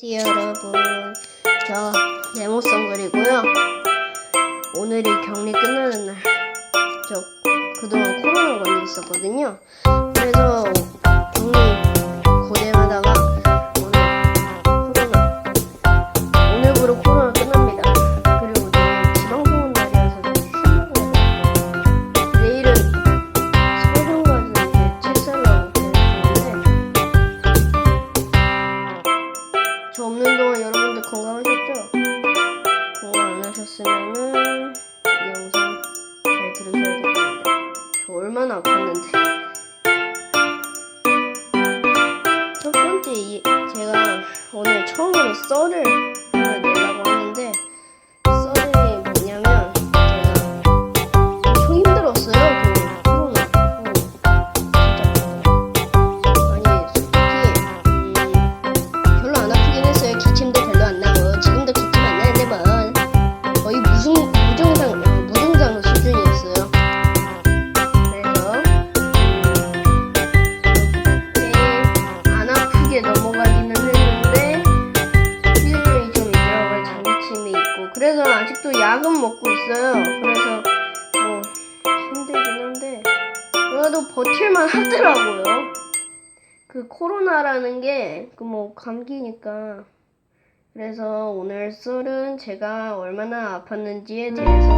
여러분. 저 네모성 그리고요. 오늘이 격리 끝나는 날. 저 그동안 코로나 걸려 있었거든요. 그래서 격리 하셨으면은 이 영상 잘 들으셔야 될 겁니다. 저 얼마나 아팠는데. 첫 번째 이, 제가 오늘 처음으로 썰을 약은 먹고 있어요. 그래서 뭐 힘들긴 한데 그래도 버틸만 하더라고요. 그 코로나라는 게 그 뭐 감기니까 그래서 오늘 썰은 제가 얼마나 아팠는지에 대해서